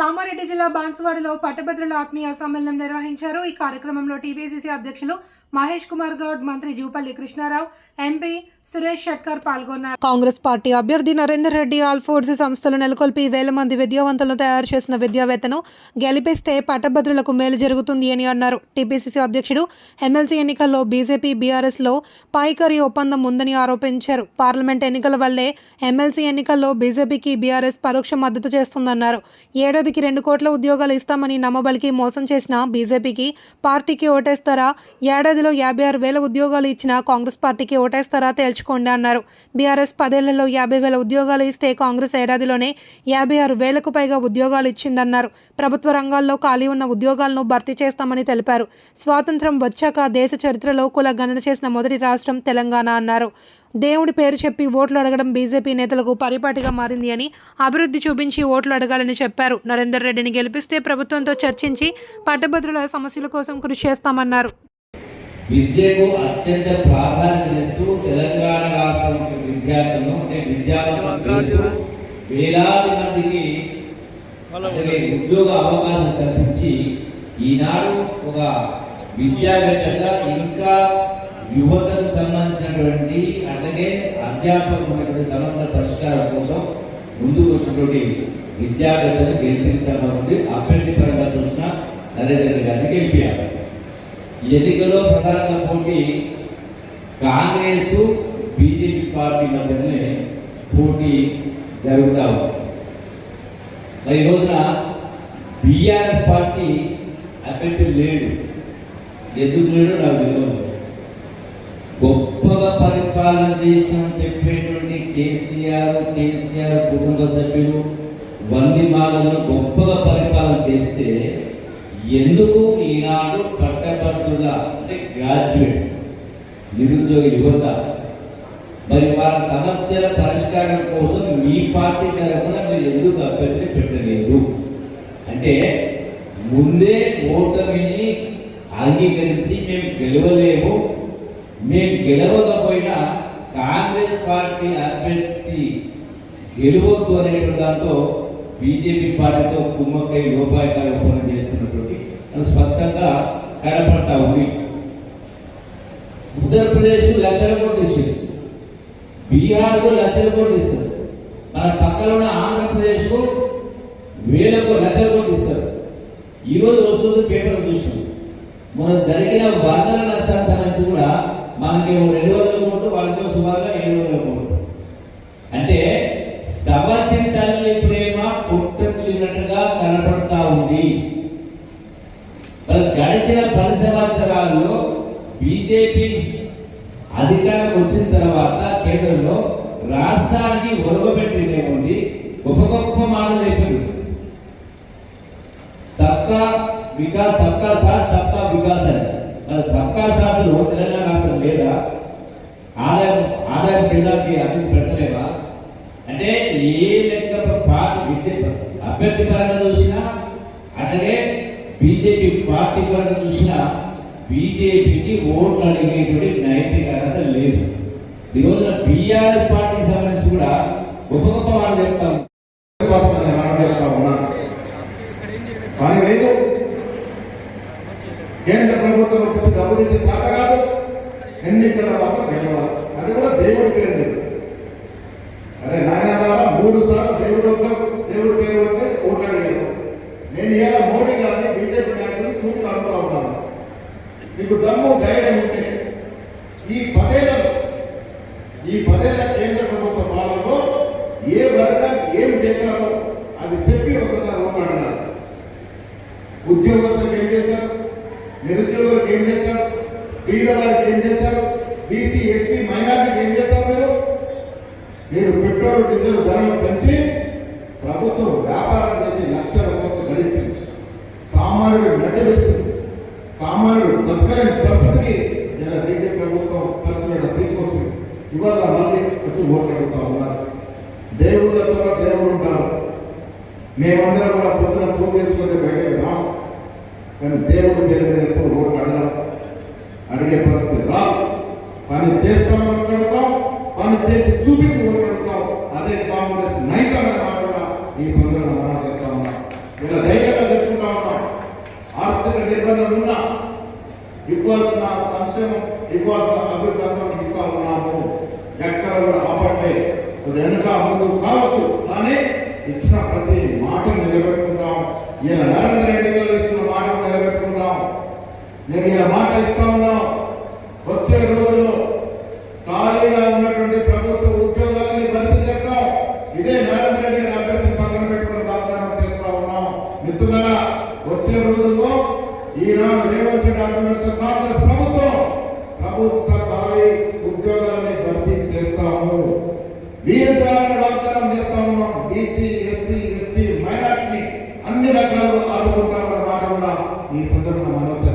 కామారెడ్డి జిల్లా బాన్సువాడలో పట్టభద్రుల ఆత్మీయ సమ్మేళనం నిర్వహించారు. ఈ కార్యక్రమంలో టీపీసీసీ అధ్యక్షులు మహేష్ కుమార్ గౌడ్ మంత్రి జూపల్లి కృష్ణారావు ఎంపీ సురేష్ షట్కర్ పాల్గొన్నారు. కాంగ్రెస్ పార్టీ అభ్యర్థి నరేందర్ రెడ్డి ఆల్ ఫోర్స్ సంస్థలు నెలకొల్పి వేల మంది విద్యావంతులను తయారు చేసిన విద్యావేత్తను గెలిపిస్తే పట్టభద్రులకు మేలు జరుగుతుంది అని అన్నారు. టీపీసీసీ అధ్యక్షుడు ఎమ్మెల్సీ ఎన్నికల్లో బీజేపీ బీఆర్ఎస్లో పైకరి ఒప్పందం ఉందని ఆరోపించారు. పార్లమెంట్ ఎన్నికల వల్లే ఎమ్మెల్సీ ఎన్నికల్లో బీజేపీకి బీఆర్ఎస్ పరోక్ష మద్దతు చేస్తుందన్నారు. ఏడాదికి రెండు కోట్ల ఉద్యోగాలు ఇస్తామని నమ్మబలికి మోసం చేసిన బీజేపీకి పార్టీకి ఓటేస్తారా? ఏడాదిలో యాభై ఆరు వేల ఉద్యోగాలు ఇచ్చిన కాంగ్రెస్ పార్టీకి ఓటేస్తారా తేల్చుకోండి అన్నారు. బీఆర్ఎస్ పదేళ్ళలో యాభై వేల ఉద్యోగాలు ఇస్తే కాంగ్రెస్ ఏడాదిలోనే యాభై ఆరు వేలకు పైగా ఉద్యోగాలు ఇచ్చిందన్నారు. ప్రభుత్వ రంగాల్లో ఖాళీ ఉన్న ఉద్యోగాలను భర్తీ చేస్తామని తెలిపారు. స్వాతంత్రం వచ్చాక దేశ చరిత్రలో కుల గణన చేసిన మొదటి రాష్ట్రం తెలంగాణ అన్నారు. దేవుడి పేరు చెప్పి ఓట్లు అడగడం బీజేపీ నేతలకు పరిపాటిగా మారింది అని అభివృద్ధి చూపించి ఓట్లు అడగాలని చెప్పారు. నరేందర్ రెడ్డిని గెలిపిస్తే ప్రభుత్వంతో చర్చించి పట్టభద్రుల సమస్యల కోసం కృషి చేస్తామన్నారు. విద్యకు అత్యంత ప్రాధాన్యత ఇస్తూ తెలంగాణ రాష్ట్రం విద్యార్థులను అంటే విద్యార్థులను వేలాది మందికి ఉద్యోగ అవకాశం కల్పించి ఈనాడు ఒక విద్యావేత్తగా ఇంకా యువతకు సంబంధించినటువంటి అట్లాగే అధ్యాపకమైనటువంటి సమస్యల పరిష్కారం కోసం ముందుకు వచ్చినటువంటి విద్యావేత్తలు గెలిపించాలని అభ్యర్థి పరంగా చూసిన నరేంద్ర గారిని గెలిపారు. ఎన్నికల్లో ప్రధానంగా పోటీ కాంగ్రెస్ బీజేపీ పార్టీ మధ్యనే పోటీ జరుగుతా ఉంది. మరి ఈ రోజున బీఆర్ఎస్ పార్టీ అభ్యర్థి లేడు. ఎందుకు లేడు నాకు తెలియదు గొప్పగా పరిపాలన చేసామని చెప్పేటువంటి కేసీఆర్ కేసీఆర్ కుటుంబ సభ్యులు వంది మాలలో గొప్పగా పరిపాలన చేస్తే ఎందుకు ఈనాడు పట్టభద్రుల అంటే గ్రాడ్యుయేట్స్ నిరుద్యోగ యువత మరి వాళ్ళ సమస్యల పరిష్కారం కోసం మీ పార్టీ తరఫున మీరు ఎందుకు అభ్యర్థి పెట్టలేదు? అంటే ముందే ఓటమిని అంగీకరించి మేము గెలవలేము మేము గెలవకపోయినా కాంగ్రెస్ పార్టీ అభ్యర్థి గెలవద్దు అనేటువంటి దాంతో బీజేపీ పార్టీతో కుమ్మక్కై లోపాయకాలు ఒప్పందం చేస్తున్నటువంటి అది స్పష్టంగా కనపడతా ఉంది. ఉత్తరప్రదేశ్ లక్షల కోట్లు ఇచ్చింది. బీహార్కు లక్షల కోట్లు ఇస్తారు. మన పక్కన ఉన్న ఆంధ్రప్రదేశ్కు వేలకు లక్షల కోట్లు ఇస్తారు. ఈరోజు వస్తుంది పేపర్ చూసినాం. మనం జరిగిన వరదల నష్టానికి సంబంధించి కూడా మనకి రెండు వందల కోట్లు వాళ్ళకి సుమారుగా ఏడు వందల కోట్లు. బీజేపీ అధికారం వచ్చిన తర్వాత కేంద్రంలో రాష్ట్రానికి ఒరగబెట్టింది ఉంది. గొప్ప గొప్ప మాటలు అయిపోయింది సబ్కా వికాస్ సబ్కా సాత్ సబ్కా వికాస్ అని. మరి సబ్కా సాత్ తెలంగాణ రాష్ట్రం లేదా? ఆదాయం ఆదాయం కేంద్రానికి అభివృద్ధి పెట్టలేవా? అంటే ఏ లెక్క అభ్యర్థి పరంగా చూసినా అట్లాగే బీజేపీ పార్టీ పరంగా చూసినా బీజేపీకి ఓట్లు అడిగేటువంటి నైతిక అర్హత లేదు. ఈ రోజున బీఆర్ఎస్ పార్టీకి సంబంధించి కూడా గొప్ప గొప్ప వాళ్ళు చెప్తాం కోసం లేదు. కేంద్ర ప్రభుత్వం వచ్చి డబ్బు తెచ్చి చేత కాదు. ఎన్నికల మాత్రం గెలవాలి. అది కూడా దేవుడి పేరు లేదు అరే నాయన మూడు సార్లు దేవుడు దేవుడి పేరు ఉంటే ఓట్లు నేను ఇలా మోడీ గారిని బీజేపీ నాయకులు సూటిగా అడుగుతా ఉన్నాను. మీకు దమ్ము ధైర్యం ఉంటే ఈ పదేళ్ళలో ఈ పదేళ్ళ కేంద్ర ప్రభుత్వ పాలనలో ఏ వర్గానికి ఏం చేశారో అది చెప్పి ఒకసారి ఓట్లాడినారు ఉద్యోగస్తులకు ఏం చేశారు? నిరుద్యోగులకు ఏం చేశారు? బీద ఏం చేశారు? బీసీ ఎస్సీ మైనార్టీకి ఏం చేస్తారు మీరు? మీరు పెట్రోల్ డీజిల్ ధరలు పెంచి ప్రభుత్వం వ్యాపారం చేసి లక్షల కోట్లు గడించింది. సామాన్యుడు నడ్డబెట్టింది సామాన్యుడు బతకలేని పరిస్థితికి ఇలా బీజేపీ ప్రభుత్వం పరిస్థితులను తీసుకొచ్చింది ఇవాళ మళ్ళీ వచ్చి ఓట్లు అడుగుతా ఉన్నారు. దేవుళ్ళ ద్వారా దేవుడు ఉంటారు మేమందరం కూడా పొద్దున పూజ చేసుకుంటే బయటకు రాము కానీ దేవుడు పేరు మీద ఎప్పుడు ఓట్లు అడగం అడిగే పరిస్థితి రా పని చేస్తాం మాట్లాడతాం. పని చేసి చూపించి ఓట్లాడతాం అదే కాంగ్రెస్ నైతమైన మాట ఈ సందర్భంగా మనం చేస్తా ఉన్నాం. ఇలా ధైర్యంగా చెప్పుకుంటా ఉన్నాం. ఆర్థిక నిర్బంధం ఉన్నా ఇవ్వాల్సిన సంక్షేమం ఇవ్వాల్సిన అభివృద్ధి అంతా ఇస్తా ఉన్నాము. ఎక్కడ కూడా ఆపట్లే. అది వెనుక ముందు కావచ్చు కానీ ఇచ్చిన ప్రతి మాట నిలబెట్టుకున్నాం ఈయన నరేంద్ర రెడ్డి గారు ఇచ్చిన మాట నిలబెట్టుకున్నాం నేను ఈయన మాట ఇస్తా ఉన్నాం. వచ్చే రోజుల్లో ఖాళీగా ఉన్నటువంటి ప్రభుత్వ ఉద్యోగాలని భర్తీ చేస్తాం. ఇదే నరేంద్ర రెడ్డి గారి అభ్యర్థిని పక్కన పెట్టుకుని వాగ్దానం చేస్తా ఉన్నాం. మిత్రులారా వచ్చే రోజుల్లో ఈనాడు రేవంత్ రెడ్డి ఆధ్వర్యంలో కాంగ్రెస్ ప్రభుత్వం ప్రభుత్వ ఖాళీ ఉద్యోగాలని భర్తీ వీరి ద్వారా వాగ్దానం చేస్తా ఉన్నాం. బీసీ ఎస్సీ ఎస్టీ మైనార్టీని అన్ని రకాలు ఆదుకుంటామన్న మాట కూడా ఈ సందర్భంగా మనం